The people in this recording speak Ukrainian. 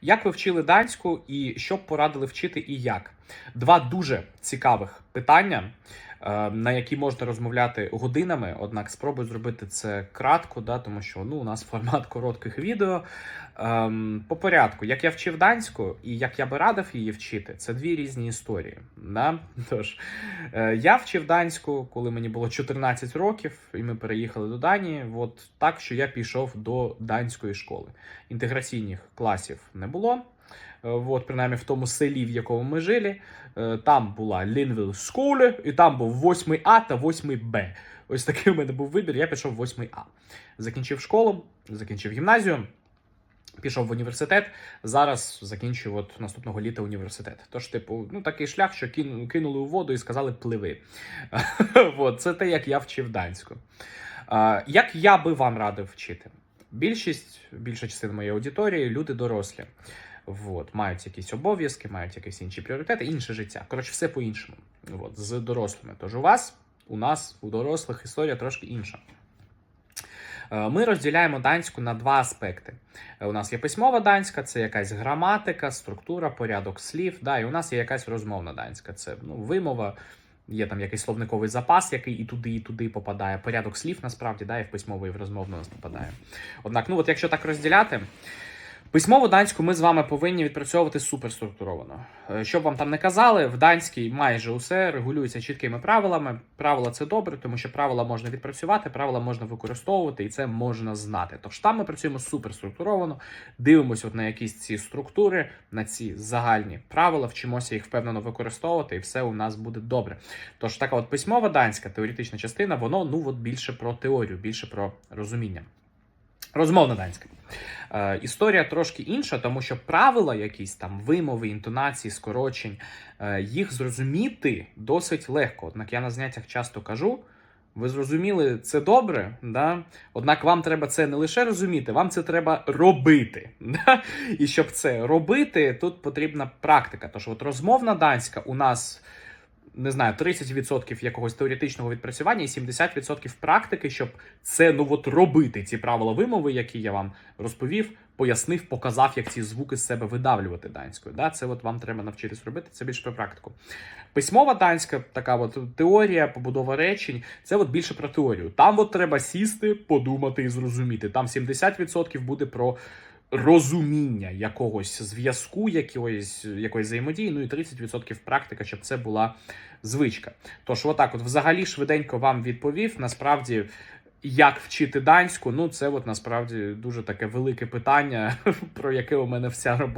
Як ви вчили данську і що б порадили вчити і як? Два дуже цікавих питання, е, на які можна розмовляти годинами. Однак спробую зробити це кратко, да, тому що ну, у нас формат коротких відео. Ем, по порядку, як я вчив данську і як я би радив її вчити, це дві різні історії. Да? Тож, е, я вчив данську, коли мені було 14 років, і ми переїхали до Данії. От так, що я пішов до данської школи. Інтеграційних класів не було. Е, От, принаймні в тому селі, в якому ми жили, е, там була Лінвіл School, і там був 8 А та 8 Б. Ось такий у мене був вибір. Я пішов в 8 А. Закінчив школу, закінчив гімназію. Пішов в університет. Зараз закінчую от наступного літа університет. Тож, типу, ну такий шлях, що кинули у воду і сказали пливи. От, це те, як я вчив данську. Як я би вам радив вчити? Більшість, більша частина моєї аудиторії люди дорослі. От, мають якісь обов'язки, мають якісь інші пріоритети, інше життя. Коротше, все по-іншому. От, з дорослими. Тож у вас, у нас, у дорослих історія трошки інша. Е, Ми розділяємо данську на два аспекти. Е, У нас є письмова данська, це якась граматика, структура, порядок слів. Да, і у нас є якась розмовна данська, це ну, вимова. Є там якийсь словниковий запас, який і туди, і туди попадає. Порядок слів насправді, да, і в письмову, і в розмовну у нас попадає. Однак, ну от якщо так розділяти, письмову данську ми з вами повинні відпрацьовувати суперструктуровано. Е, Щоб вам там не казали, в данській майже усе регулюється чіткими правилами. Правила це добре, тому що правила можна відпрацювати, правила можна використовувати, і це можна знати. Тож там ми працюємо суперструктуровано, дивимося от на якісь ці структури, на ці загальні правила, вчимося їх впевнено використовувати, і все у нас буде добре. Тож така от письмова данська теоретична частина, воно ну от більше про теорію, більше про розуміння. Розмовна данська. Е, історія трошки інша, тому що правила, якісь там вимови, інтонації, скорочень, е, їх зрозуміти досить легко. Однак я на заняттях часто кажу. Ви зрозуміли це добре, да? однак вам треба це не лише розуміти, вам це треба робити. Да? І щоб це робити, тут потрібна практика. Тож, от розмовна данська у нас не знаю, 30% якогось теоретичного відпрацювання і 70% практики, щоб це ну от робити ці правила вимови, які я вам розповів, пояснив, показав, як ці звуки з себе видавлювати данською. Да? Це от вам треба навчитись робити. Це більше про практику. Письмова данська, така от теорія, побудова речень, це от більше про теорію. Там от треба сісти, подумати і зрозуміти. Там 70% буде про розуміння якогось зв'язку, якоїсь, якоїсь взаємодії, ну і 30% практика, щоб це була звичка. Тож, отак, от взагалі швиденько вам відповів. Насправді, як вчити данську, ну це от насправді дуже таке велике питання, про яке у мене вся робота.